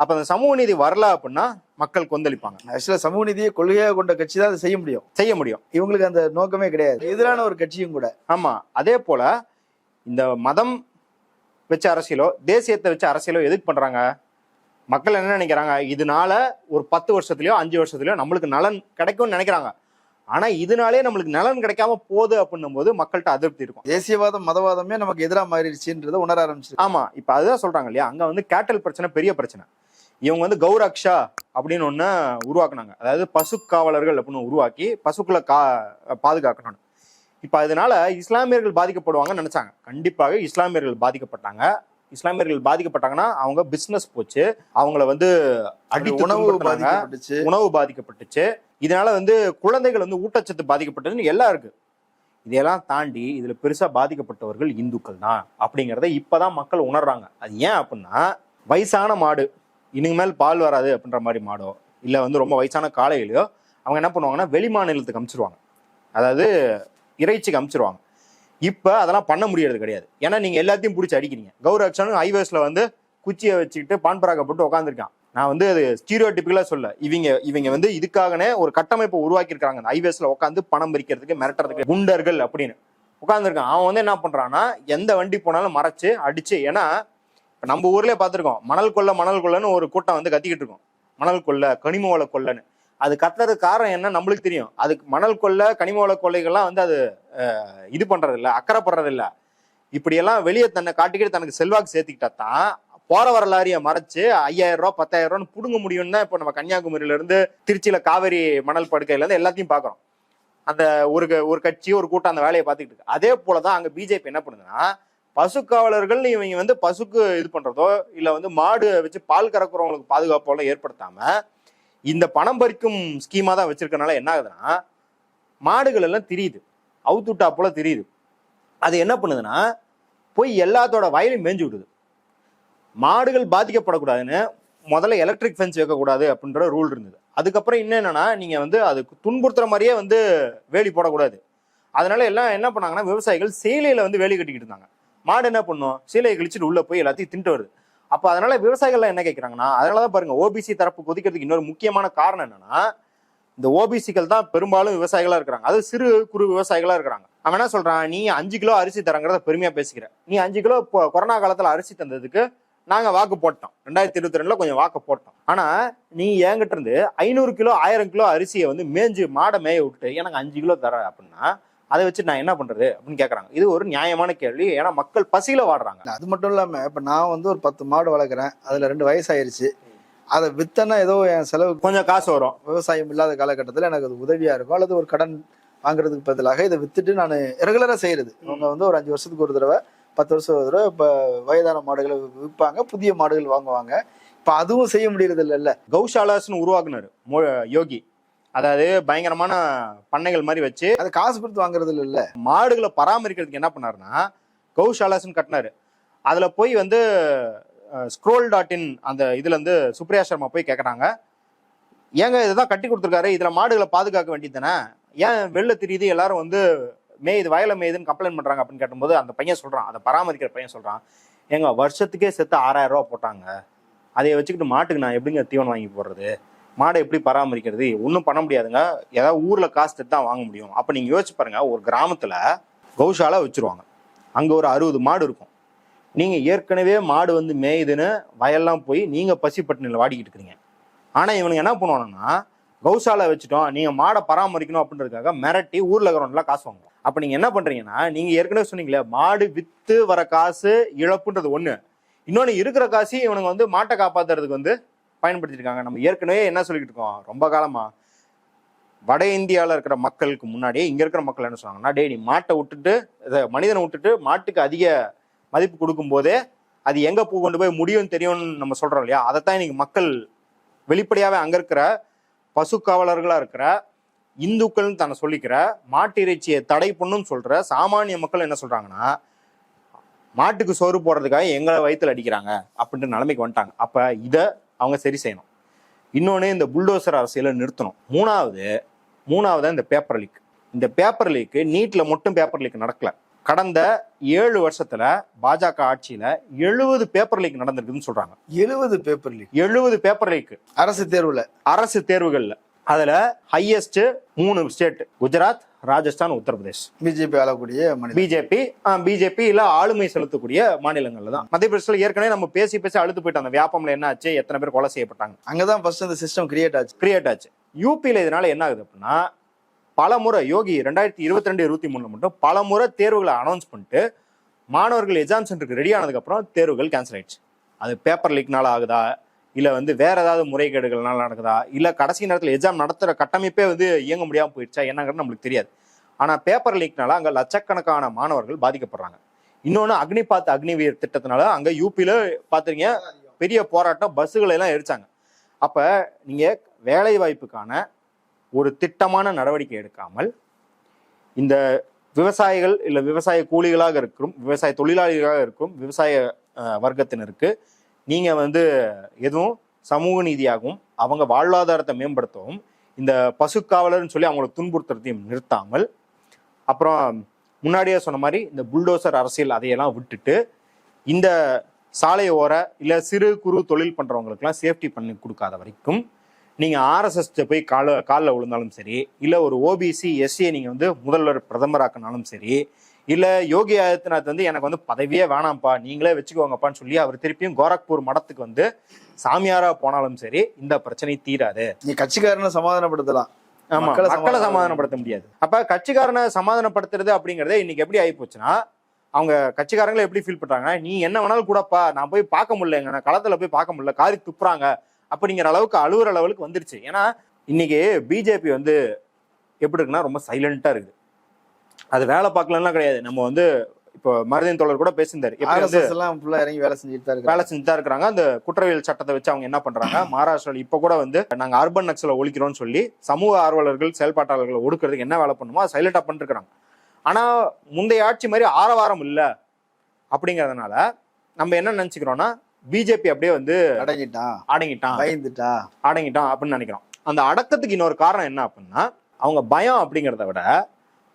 அப்ப அந்த சமூக நீதி வரல அப்படின்னா மக்கள் கொந்தளிப்பாங்க. ஆக்சுவலா சமூக நீதியை கொள்கையாக கொண்ட கட்சி தான் அதை செய்ய முடியும். செய்ய முடியும். இவங்களுக்கு அந்த நோக்கமே கிடையாது. எதிரான ஒரு கட்சியும் கூட. ஆமா. அதே போல இந்த மதம் வச்ச அரசியலோ தேசியத்தை வச்ச அரசியலோ எதுக்கு பண்றாங்க? மக்கள் என்ன நினைக்கிறாங்க? இதனால ஒரு பத்து வருஷத்துலயோ அஞ்சு வருஷத்துலயோ நம்மளுக்கு நலன் கிடைக்கும்னு நினைக்கிறாங்க. ஆனா இதனாலே நம்மளுக்கு நலன் கிடைக்காம போகுது அப்படின்னும் போது மக்கள்கிட்ட அதிருப்தி இருக்கும். தேசியவாதம் மதவாதமே நமக்கு எதிராக மாறிடுச்சுன்றதை உணர ஆரம்பிச்சு ஆமா. இப்ப அதுதான் சொல்றாங்க இல்லையா? அங்க வந்து கேட்டல் பிரச்சனை பெரிய பிரச்சனை. இவங்க வந்து கௌரக்ஷா அப்படின்னு ஒண்ணு உருவாக்குனாங்க. அதாவது பசு காவலர்கள் அப்படின்னு உருவாக்கி பசுக்களை கா பாதுகாக்கணும். இப்ப அதனால இஸ்லாமியர்கள் பாதிக்கப்படுவாங்கன்னு நினைச்சாங்க. கண்டிப்பாக இஸ்லாமியர்கள் பாதிக்கப்பட்டாங்க. இஸ்லாமியர்கள் பாதிக்கப்பட்டாங்கன்னா அவங்க பிசினஸ் போச்சு. அவங்கள வந்து அடித்து உணவு. பாதிக்கப்பட்டுச்சு. உணவு பாதிக்கப்பட்டுச்சு. இதனால வந்து குழந்தைகள் வந்து ஊட்டச்சத்து பாதிக்கப்பட்டதுன்னு எல்லாம் இருக்கு இதையெல்லாம் தாண்டி இதுல பெருசா பாதிக்கப்பட்டவர்கள் இந்துக்கள் தான் அப்படிங்கறத இப்பதான் மக்கள் உணர்றாங்க. அது ஏன் அப்படின்னா வயசான மாடு இனிமேல் பால் வராது அப்படின்ற மாதிரி மாடோ இல்லை வந்து ரொம்ப வயசான காளைகளையோ அவங்க என்ன பண்ணுவாங்கன்னா வெளி மாநிலத்துக்கு அமிச்சிருவாங்க. அதாவது இறைச்சிக்கு அமிச்சிருவாங்க. இப்போ அதெல்லாம் பண்ண முடியறது கிடையாது. ஏன்னா நீங்கள் எல்லாத்தையும் பிடிச்சி அடிக்கிறீங்க. கௌரக்ஷனும் ஹைவேஸ்ல வந்து குச்சியை வச்சுக்கிட்டு பான் போட்டு உட்காந்துருக்கான் நான் வந்து அது ஸ்டீரியோ சொல்ல. இவங்க இவங்க வந்து இதுக்காகனே ஒரு கட்டமைப்பை உருவாக்கியிருக்காங்க அந்த ஹைவேஸ்ல உட்காந்து பணம் பறிக்கிறதுக்கு மிரட்டுறதுக்கு குண்டர்கள் அப்படின்னு. உட்காந்துருக்கான் அவன் வந்து என்ன பண்ணுறான்னா எந்த வண்டி போனாலும் மறைச்சு அடிச்சு ஏன்னா இப்போ நம்ம ஊர்லயே பார்த்திருக்கோம் மணல் கொள்ள மணல் கொள்ளன்னு ஒரு கூட்டம் வந்து கத்திக்கிட்டு இருக்கோம். மணல் கொள்ள கனிம வள கொள்ளன்னு. அது கத்துறதுக்கு காரணம் என்ன? நம்மளுக்கு தெரியும். அதுக்கு மணல் கொள்ள கனிம வள கொள்ளைகள்லாம் வந்து அது இது பண்ணுறதில்ல அக்கறைப்படுறதில்ல. இப்படியெல்லாம் வெளியே தன்னை காட்டிக்கிட்டு தனக்கு செல்வாக்கு சேர்த்துக்கிட்டா தான் போற வரலாறிய மறைச்சு ஐயாயிரம் ரூபா பத்தாயிரம் ரூபான்னு புடுங்க முடியும்னு தான் இப்போ நம்ம கன்னியாகுமரியில இருந்து திருச்சியில காவேரி மணல் படுக்கையில இருந்து எல்லாத்தையும் பாக்குறோம். அந்த ஒரு க- ஒரு கட்சி ஒரு கூட்டம் அந்த வேலையை பார்த்துக்கிட்டு இருக்கு. அதே போலதான் அங்க பிஜேபி என்ன பண்ணுதுன்னா பசுக்காவலர்கள் இவங்க வந்து பசுக்கு இது பண்றதோ இல்ல வந்து மாடு வச்சு பால் கறக்குறவங்களுக்கு பாதுகாப்போல ஏற்படுத்தாம இந்த பணம் பறிக்கும் ஸ்கீமா தான் வச்சிருக்கனால என்ன ஆகுதுன்னா மாடுகள் எல்லாம் திரியுது. அவுத்துட்டா போல தெரியுது. அது என்ன பண்ணுதுன்னா போய் எல்லாத்தோட வயலையும் மேய்ஞ்சு விடுது. மாடுகள் பாதிக்கப்படக்கூடாதுன்னு முதல்ல எலக்ட்ரிக் ஃபென்ஸ் வைக்கக்கூடாது அப்படின்ற ரூல் இருந்தது. அதுக்கப்புறம் இன்னும் என்னன்னா நீங்க வந்து அதுக்கு துன்புறுத்துற மாதிரியே வந்து வேலி போடக்கூடாது. அதனால எல்லாம் என்ன பண்ணாங்கன்னா விவசாயிகள் சேலையில வந்து வேலி கட்டிக்கிட்டு இருந்தாங்க. மாடு என்ன பண்ணும்? சீலையை கழிச்சுட்டு உள்ள போய் எல்லாத்தையும் தின்ட்டு வருது. அப்ப அதனால விவசாயிகள்லாம் என்ன கேட்கறாங்கன்னா அதனாலதான் பாருங்க ஓபிசி தரப்பு கொதிக்கிறதுக்கு இன்னொரு முக்கியமான காரணம் என்னன்னா இந்த ஓபிசிகள் தான் பெரும்பாலும் விவசாயிகளா இருக்கிறாங்க. அது சிறு குறு விவசாயிகளா இருக்கிறாங்க. அவன் என்ன சொல்றான் நீ அஞ்சு கிலோ அரிசி தரங்கிறத பெருமையா பேசிக்கிற. நீ அஞ்சு கிலோ இப்போ கொரோனா காலத்துல அரிசி தந்ததுக்கு நாங்க வாக்கு போட்டோம். ரெண்டாயிரத்தி இருபத்தி ரெண்டுல கொஞ்சம் வாக்கு போட்டோம். ஆனா நீ என்கிட்ட இருந்து ஐநூறு கிலோ ஆயிரம் கிலோ அரிசியை வந்து மேஞ்சு மாடை மேய விட்டு எனக்கு அஞ்சு கிலோ தர அப்படின்னா அதை வச்சு நான் என்ன பண்றது அப்படின்னு கேக்குறாங்க. இது ஒரு நியாயமான கேள்வி. ஏன்னா மக்கள் பசியில வாடுறாங்க. அது மட்டும் இல்லாம இப்ப நான் வந்து ஒரு பத்து மாடு வளர்க்குறேன். அதுல ரெண்டு வயசாயிருச்சு. அதை வித்தனா ஏதோ என் செலவுக்கு கொஞ்சம் காசு வரும். விவசாயம் இல்லாத காலகட்டத்தில் எனக்கு அது உதவியா இருக்கும். அல்லது ஒரு கடன் வாங்குறதுக்கு பதிலாக இதை வித்துட்டு நான் ரெகுலரா செய்யறது. அவங்க வந்து ஒரு அஞ்சு வருஷத்துக்கு ஒரு தடவை பத்து வருஷம் ஒரு தடவை இப்ப வயதான மாடுகளை விற்பாங்க புதிய மாடுகள் வாங்குவாங்க. இப்ப அதுவும் செய்ய முடியறது இல்லைல்ல கௌஷாலாஸ்னு உருவாக்குனாரு யோகி. அதாவது பயங்கரமான பண்ணைகள் மாதிரி வச்சு அது காசு கொடுத்து வாங்குறது இல்ல. மாடுகளை பராமரிக்கிறதுக்கு என்ன பண்ணாருன்னா கௌஷாலாஸ்னு கட்டினாரு. அதுல போய் வந்து ஸ்க்ரோல் டாட் இன் அந்த இதுல இருந்து சுப்ரியா சர்மா போய் கேக்குறாங்க. ஏங்க இதுதான் கட்டி கொடுத்துருக்காரு. இதுல மாடுகளை பாதுகாக்க வேண்டியதுதானே ஏன் வெளில தெரியுது? எல்லாரும் வந்து மேயுது வயல மேயுதுன்னு கம்ப்ளைண்ட் பண்றாங்க அப்படின்னு கேட்டும்போது அந்த பையன் சொல்றான் அதை பராமரிக்கிற பையன் சொல்றான் ஏங்க வருஷத்துக்கே செத்து ஆறாயிரம் ரூபா போட்டாங்க. அதை வச்சுக்கிட்டு மாட்டுக்கு நான் எப்படிங்க தீவனம் வாங்கி போடுறது? மாடை எப்படி பராமரிக்கிறது? ஒன்றும் பண்ண முடியாதுங்க. ஏதாவது ஊரில் காசு தான் வாங்க முடியும். அப்போ நீங்கள் யோசிச்சு பாருங்க ஒரு கிராமத்தில் கௌஷாலா வச்சிருவாங்க. அங்கே ஒரு அறுபது மாடு இருக்கும். நீங்கள் ஏற்கனவே மாடு வந்து மேயுதுன்னு வயல்லாம் போய் நீங்கள் பசிப்பட்டினில் வாடிக்கிட்டு இருக்கிறீங்க. ஆனால் இவனுங்க என்ன பண்ணுவானுன்னா கௌசாலை வச்சுட்டோம் நீங்கள் மாடை பராமரிக்கணும் அப்படின்றதுக்காக மிரட்டி ஊரில் இருக்கிறவங்களாம் காசு வாங்குவோம் அப்போ நீங்கள் என்ன பண்ணுறீங்கன்னா நீங்கள் ஏற்கனவே சொன்னீங்களே மாடு விற்று வர காசு இழப்புன்றது ஒன்று இன்னொன்று இருக்கிற காசு இவனுங்க வந்து மாட்டை காப்பாத்துறதுக்கு வந்து பயன்படுத்திருக்காங்க. நம்ம ஏற்கனவே என்ன சொல்லிக்கிட்டு இருக்கோம்? ரொம்ப காலமா வட இந்தியாவில் இருக்கிற மக்களுக்கு முன்னாடியே இங்கே இருக்கிற மக்கள் என்ன சொன்னாங்கன்னா டே நீ மாட்டை விட்டுட்டு இதை மனிதனை விட்டுட்டு மாட்டுக்கு அதிக மதிப்பு கொடுக்கும் போதே அது எங்கே போ கொண்டு போய் முடியும்னு தெரியும்னு நம்ம சொல்கிறோம் இல்லையா? அதைத்தான் இன்னைக்கு மக்கள் வெளிப்படையாகவே அங்கே இருக்கிற பசு காவலர்களாக இருக்கிற இந்துக்கள்னு தன்னை சொல்லிக்கிற மாட்டு இறைச்சியை தடை பண்ணுன்னு சொல்கிற சாமானிய மக்கள் என்ன சொல்கிறாங்கன்னா மாட்டுக்கு சோறு போடுறதுக்காக எங்களை வயிற்றுல அடிக்கிறாங்க அப்படின்ற நிலைமைக்கு வந்துட்டாங்க. அப்போ இதை அவங்க சரி செய்யணும். இன்னொன்று இந்த புல்டோசர் அரசியலை நிறுத்தணும். மூணாவது மூணாவது இந்த பேப்பர் லீக் இந்த பேப்பர் லீக்கு நீட்ல மட்டும் பேப்பர் லீக் நடக்கல. கடந்த ஏழு வருஷத்துல பாஜக ஆட்சியில எழுபது பேப்பர் லீக் நடந்திருக்குன்னு சொல்றாங்க. எழுபது பேப்பர் லீக் எழுபது பேப்பர் லீக் அரசு தேர்வுல. அரசு தேர்வுகள்ல. அதுல ஹையஸ்ட் மூணு ஸ்டேட் குஜராத் ராஜஸ்தான் உத்தரப்பிரதேஷ். பிஜேபி ஆளக்கூடிய பிஜேபி பிஜேபி இல்ல ஆளுமை செலுத்தக்கூடிய மாநிலங்கள்ல தான். மத்திய பிரதேசத்துல ஏற்கனவே நம்ம பேசி பேசி அழுத்து போயிட்டோம். அந்த வியாபம்ல என்ன ஆச்சு? எத்தனை பேர் கொலை செய்யப்பட்டாங்க? அங்கதான் ஃபர்ஸ்ட் அந்த சிஸ்டம் கிரியேட் ஆச்சு. கிரியேட் ஆச்சு. யூபியில இதனால என்ன ஆகுது அப்படின்னா பல முறை யோகி ரெண்டாயிரத்தி இருபத்தி ரெண்டு இருபத்தி மூணுல மட்டும் பல முறை தேர்வுகளை அனௌன்ஸ் பண்ணிட்டு மாணவர்கள் எக்ஸாம் சென்டருக்கு ரெடி ஆனதுக்கு அப்புறம் தேர்வுகள் கேன்சல் ஆயிடுச்சு. அது பேப்பர் லீக்னால ஆகுதா? இல்லை வந்து வேற ஏதாவது முறைகேடுகள்னால நடக்குதா? இல்லை கடைசி நேரத்தில் எக்ஸாம் நடத்துகிற கட்டமைப்பே வந்து இயங்க முடியாமல் போயிடுச்சா என்னங்கிறது நம்மளுக்கு தெரியாது. ஆனால் பேப்பர் லீக்னால அங்கே லட்சக்கணக்கான மாணவர்கள் பாதிக்கப்படுறாங்க. இன்னொன்னு அக்னிபாத் அக்னிவீர் திட்டத்தினால அங்கே யூபியில் பார்த்துருங்க பெரிய போராட்டம் பஸ்ஸுகளை எல்லாம் எரிச்சாங்க. அப்போ நீங்கள் வேலை வாய்ப்புக்கான ஒரு திட்டமான நடவடிக்கை எடுக்காமல் இந்த விவசாயிகள் இல்லை விவசாய கூலிகளாக இருக்கும் விவசாய தொழிலாளிகளாக இருக்கும் விவசாய வர்க்கத்தினருக்கு நீங்கள் வந்து எதுவும் சமூக நீதியாகவும் அவங்க வாழ்வாதாரத்தை மேம்படுத்தவும் இந்த பசுக்காவலர்னு சொல்லி அவங்களை துன்புறுத்துறதையும் நிறுத்தாமல் அப்புறம் முன்னாடியே சொன்ன மாதிரி இந்த புல்டோசர் அரசியல் அதையெல்லாம் விட்டுட்டு இந்த சாலை ஓர இல்லை சிறு குறு தொழில் பண்ணுறவங்களுக்குலாம் சேஃப்டி பண்ணி கொடுக்காத வரைக்கும் நீங்கள் ஆர்எஸ்எஸ் போய் கால காலில் விழுந்தாலும் சரி இல்லை ஒரு ஓபிசி எஸ்சியை நீங்கள் வந்து முதல்வர் பிரதமராக்கினாலும் சரி இல்ல யோகி ஆதித்யநாத் வந்து எனக்கு வந்து பதவியே வேணாம்ப்பா நீங்களே வச்சுக்கோங்கப்பான்னு சொல்லி அவர் திருப்பியும் கோரக்பூர் மடத்துக்கு வந்து சாமியாரா போனாலும் சரி இந்த பிரச்சனை தீராது. நீ கட்சிக்காரனை சமாதானப்படுத்தலாம். மக்களை சமாதானப்படுத்த முடியாது. அப்ப கட்சிக்காரனை சமாதானப்படுத்துறது அப்படிங்கறதே இன்னைக்கு எப்படி ஆகி போச்சுன்னா அவங்க கட்சிக்காரங்களை எப்படி ஃபீல் பண்றாங்க நீ என்ன வேணாலும் கூடப்பா நான் போய் பார்க்க முடியலங்க நான் களத்துல போய் பார்க்க முடியல காரி துப்புறாங்க அப்படிங்கிற அளவுக்கு அழுகுற லெவலுக்கு வந்துருச்சு. ஏன்னா இன்னைக்கு பிஜேபி வந்து எப்படி இருக்குன்னா ரொம்ப சைலண்டா இருக்கு அது வேலை பார்க்கலன்னா கிடையாது. நம்ம வந்து இப்போ மருதின் தோழர் கூட பேசியிருந்தாரு. எல்லாம் இறங்கி வேலை செஞ்சுட்டு தான் வேலை செஞ்சுட்டு தான் இருக்கிறாங்க. அந்த குற்றவியல் சட்டத்தை வச்சு அவங்க என்ன பண்றாங்க? மகாராஷ்டிரால இப்ப கூட வந்து நாங்க அர்பன் நக்சலை ஒழிக்கிறோம்னு சொல்லி சமூக ஆர்வலர்கள் செயல்பாட்டாளர்களை ஒடுக்கிறதுக்கு என்ன வேலை பண்ணுமோ அதை சைலண்டா பண்ணிருக்காங்க ஆனா முந்தைய ஆட்சி மாதிரி ஆரவாரம் இல்ல. அப்படிங்கறதுனால நம்ம என்ன நினைச்சுக்கிறோம்னா பிஜேபி அப்படியே வந்து அடங்கிட்டான் அடங்கிட்டான் பயந்துட்டான் அடங்கிட்டான் அப்படின்னு நினைக்கிறோம். அந்த அடக்கத்துக்கு இன்னொரு காரணம் என்ன அப்படின்னா அவங்க பயம் அப்படிங்கிறத விட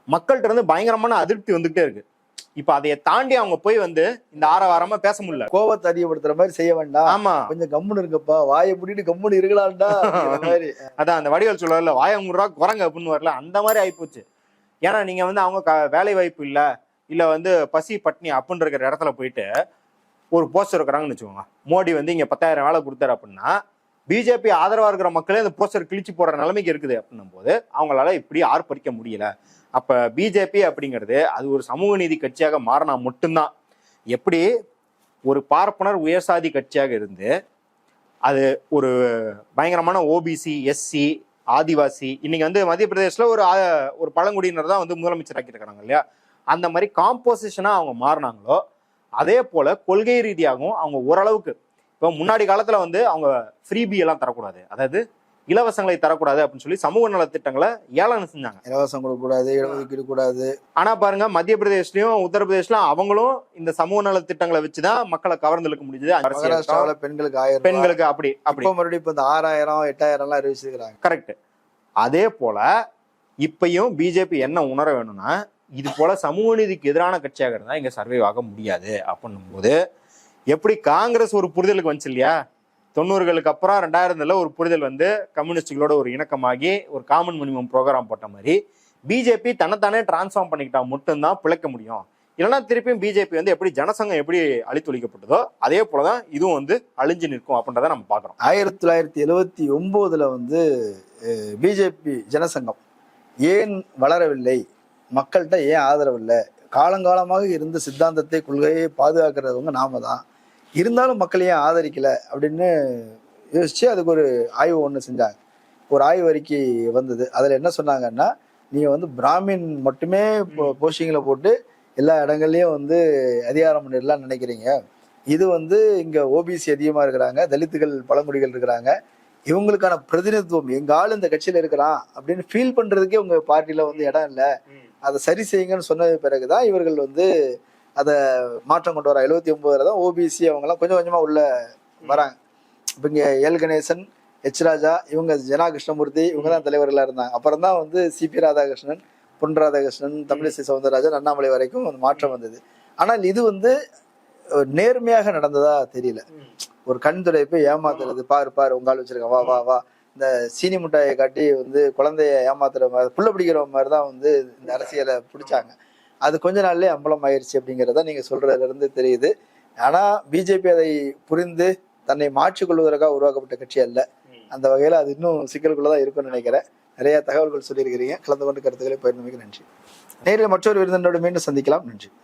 மக்கள்கிட்ட இருந்து பயங்கரமான அதிருப்தி வந்துகிட்டே இருக்கு. இப்ப அதைய தாண்டி அவங்க போய் வந்து இந்த ஆரவாரமா பேச முடியல. கோபத்தை அதிகப்படுத்துற மாதிரி செய்ய வேண்டாம். ஆமா. கொஞ்சம் கம்முன்னு இருக்கப்பா வாயை மூடிட்டு கம்முன்னு இருக்கலாம்டா. மாதிரி. அதான் அந்த வடிவல் சொல்லல வாயங்குறா குரங்க அப்படின்னு வரல அந்த மாதிரி ஆயிப்போச்சு. ஏன்னா நீங்க வந்து அவங்க வேலை வாய்ப்பு இல்ல இல்ல வந்து பசி பட்னி அப்படின்னு இருக்கிற இடத்துல போயிட்டு ஒரு போஸ்டர் இருக்கிறாங்கன்னு வச்சுக்கோங்க. மோடி வந்து இங்க பத்தாயிரம் வேலை கொடுத்தாரு அப்படின்னா பிஜேபி ஆதரவா இருக்கிற மக்களே அந்த போஸ்டர் கிழிச்சு போடுற நிலைமைக்கு இருக்குது அப்படின்னும் போது அவங்களால இப்படி ஆர்ப்பரிக்க முடியல. அப்ப பிஜேபி அப்படிங்கிறது அது ஒரு சமூக நீதி கட்சியாக மாறினா மட்டும்தான். எப்படி? ஒரு பார்ப்பனர் உயர்சாதி கட்சியாக இருந்து அது ஒரு பயங்கரமான ஓபிசி எஸ்சி ஆதிவாசி இன்னைக்கு வந்து மத்திய பிரதேசில் ஒரு ஒரு பழங்குடியினர் தான் வந்து முதலமைச்சர் ஆக்கியிருக்கிறாங்க இல்லையா? அந்த மாதிரி காம்போசிஷனாக அவங்க மாறினாங்களோ அதே போல கொள்கை ரீதியாகவும் அவங்க ஓரளவுக்கு இப்போ முன்னாடி காலத்தில் வந்து அவங்க ஃப்ரீபி எல்லாம் தரக்கூடாது. அதாவது இலவசங்களை தரக்கூடாது அப்படின்னு சொல்லி சமூக நலத்திட்டங்களை ஏளனம் செஞ்சாங்க. இலவசம் கொடுக்க கூடாது இடஒதுக்கீடு கூடாது ஆனா பாருங்க மத்திய பிரதேஷ்லயும் உத்தரப்பிரதேஷ்லயும் அவங்களும் இந்த சமூக நலத்திட்டங்களை வச்சுதான் மக்களை கவர்ந்தெழுக்க முடிஞ்சது. பெண்களுக்கு ஆயிரம். பெண்களுக்கு அப்படி அப்படி. மறுபடியும் இப்ப இந்த ஆறாயிரம் எட்டாயிரம் எல்லாம் அறிவிச்சிருக்காங்க கரெக்ட் அதே போல இப்பயும் பிஜேபி என்ன உணர வேணும்னா இது போல சமூக நீதிக்கு எதிரான கட்சியாக இருந்தா இங்க சர்வைவ் ஆக முடியாது. அப்படின்னும் போது எப்படி காங்கிரஸ் ஒரு புரிதலுக்கு வந்துச்சு இல்லையா? தொண்ணூறுகளுக்கு அப்புறம் ரெண்டாயிரத்துல ஒரு புரிதல் வந்து கம்யூனிஸ்டுகளோட ஒரு இணக்கமாகி ஒரு காமன் மினிமம் ப்ரோக்ராம் போட்ட மாதிரி பிஜேபி தன்னைத்தானே டிரான்ஸ்ஃபார்ம் பண்ணிக்கிட்டா மட்டும்தான் பிழைக்க முடியும். இல்லைன்னா திருப்பியும் பிஜேபி வந்து எப்படி ஜனசங்கம் எப்படி அழித்தொழிக்கப்பட்டதோ அதே போலதான் இதுவும் வந்து அழிஞ்சு நிற்கும் அப்படின்றத நம்ம பாக்குறோம் ஆயிரத்தி தொள்ளாயிரத்தி எழுவத்தி ஒன்பதுல வந்து பிஜேபி ஜனசங்கம் ஏன் வளரவில்லை? மக்கள்கிட்ட ஏன் ஆதரவு இல்லை காலங்காலமாக இருந்த சித்தாந்தத்தை கொள்கையை பாதுகாக்கிறவங்க நாம தான் இருந்தாலும் மக்கள் ஏன் ஆதரிக்கல அப்படின்னு யோசிச்சு அதுக்கு ஒரு ஆய்வு ஒன்று செஞ்சாங்க. ஒரு ஆய்வு அறிக்கை வந்தது. அதில் என்ன சொன்னாங்கன்னா நீங்கள் வந்து பிராமின் மட்டுமே போஸ்டிங்கில் போட்டு எல்லா இடங்கள்லையும் வந்து அதிகாரம் பண்ணிடலாம் நினைக்கிறீங்க. இது வந்து இங்கே ஓபிசி அதிகமாக இருக்கிறாங்க தலித்துகள் பழங்குடிகள் இருக்கிறாங்க. இவங்களுக்கான பிரதிநிதித்துவம் எங்க ஆள் இந்த கட்சியில இருக்கிறான் அப்படின்னு ஃபீல் பண்றதுக்கே உங்க பார்ட்டியில வந்து இடம் இல்லை. அதை சரி செய்யுங்கன்னு சொன்ன பிறகுதான் இவர்கள் வந்து அதை மாற்றம் கொண்டு வர எழுபத்தி ஒன்பதுல தான் ஓபிசி அவங்கெல்லாம் கொஞ்சம் கொஞ்சமா உள்ள வராங்க. இப்போ இங்க எல் கணேசன் எச் ராஜா இவங்க ஜனா கிருஷ்ணமூர்த்தி இவங்க தான் தலைவர்களா இருந்தாங்க. அப்புறம் தான் வந்து சிபி ராதாகிருஷ்ணன் பொன் ராதாகிருஷ்ணன் தமிழிசை சவுந்தரராஜன் அண்ணாமலை வரைக்கும் மாற்றம் வந்தது. ஆனால் இது வந்து நேர்மையாக நடந்ததா தெரியல. ஒரு கண் துடைப்பு ஏமாத்துறது. பாரு பாரு உங்கால் வச்சிருக்க. வா வா வா. இந்த சீனி மிட்டாயை காட்டி வந்து குழந்தைய ஏமாத்துற மாதிரி புள்ள பிடிக்கிற மாதிரி தான் வந்து இந்த அரசியலை பிடிச்சாங்க. அது கொஞ்ச நாள்லயே அம்பலம் ஆயிருச்சு அப்படிங்கிறத நீங்க சொல்றதுல இருந்து தெரியுது. ஆனா பிஜேபி அதை புரிந்து தன்னை மாற்றிக் கொள்வதற்காக உருவாக்கப்பட்ட கட்சி அல்ல. அந்த வகையில அது இன்னும் சிக்கலுக்குள்ளதான் இருக்கும்னு நினைக்கிறேன். நிறைய தகவல்கள் சொல்லியிருக்கிறீங்க. கலந்து கொண்டு கருத்துக்களை பகிர்ந்தமைக்கு நன்றி. நேரில் மற்றொரு விருந்தினோடு மீண்டும் சந்திக்கலாம். நன்றி.